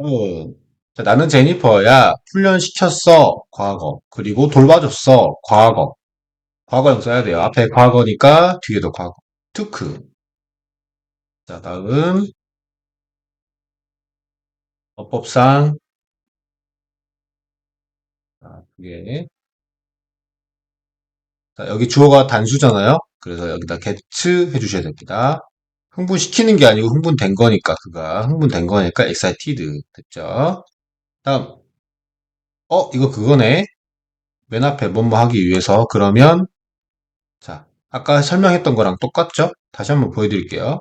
음. 자, 나는 제니퍼야. 훈련시켰어. 과거. 그리고 돌봐줬어. 과거. 과거형 써야 돼요. 앞에 과거니까 뒤에도 과거. took. 자, 다음. 어법상. 자, 그게. 자, 여기 주어가 단수잖아요. 그래서 여기다 get 해주셔야 됩니다. 흥분시키는 게 아니고 흥분된 거니까, 그가. 흥분된 거니까 excited. 됐죠? 다음. 어, 이거 그거네. 맨 앞에 뭐뭐 하기 위해서. 그러면, 자, 아까 설명했던 거랑 똑같죠? 다시 한번 보여드릴게요.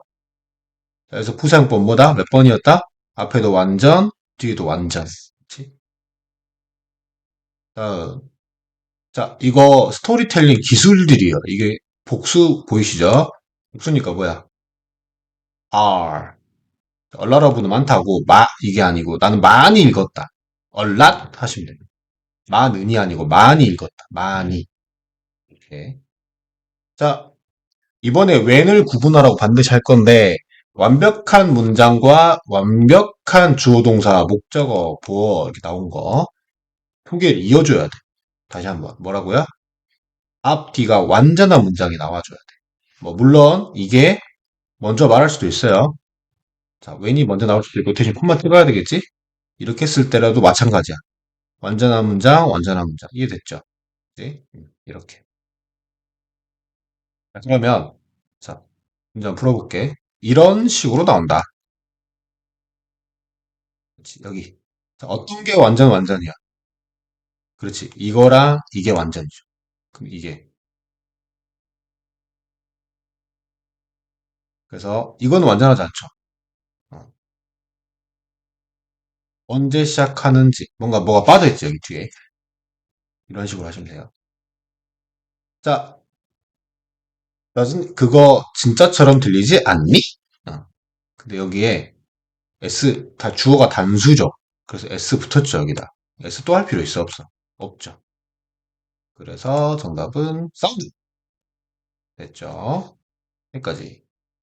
자, 여기서 부사용법 뭐다? 몇 번이었다? 앞에도 완전, 뒤에도 완전. 그치? 다음. 자, 이거 스토리텔링 기술들이에요. 이게 복수 보이시죠? 복수니까 뭐야? Are. 얼라러브는 많다고, 마, 이게 아니고, 나는 많이 읽었다. 얼랏 하시면 됩니다. 많은이 아니고, 많이 읽었다. 많이. 이렇게. 자, 이번에 when을 구분하라고 반드시 할 건데, 완벽한 문장과 완벽한 주어 동사, 목적어, 보어, 이렇게 나온 거. 소개를 이어줘야 돼. 다시 한번. 뭐라고요? 앞뒤가 완전한 문장이 나와줘야 돼. 뭐, 물론, 이게 먼저 말할 수도 있어요. 자, when이 먼저 나올 수도 있고, 대신 콤마 찍어야 되겠지? 이렇게 쓸 때라도 마찬가지야. 완전한 문장, 완전한 문장. 이해됐죠? 네? 음, 이렇게. 자, 그러면, 자, 문장 풀어볼게. 이런 식으로 나온다. 그렇지, 여기. 자, 어떤 게 완전 완전이야? 그렇지. 이거랑 이게 완전이죠. 그럼 이게. 그래서 이건 완전하지 않죠. 어. 언제 시작하는지 뭔가 뭐가 빠져있지 여기 뒤에 이런 식으로 하시면 돼요. 자, 나는 그거 진짜처럼 들리지 않니? 어. 근데 여기에 s 다 주어가 단수죠. 그래서 s 붙었죠 여기다. s 또 할 필요 있어 없어? 없죠. 그래서 정답은 사운드 됐죠. 여기까지.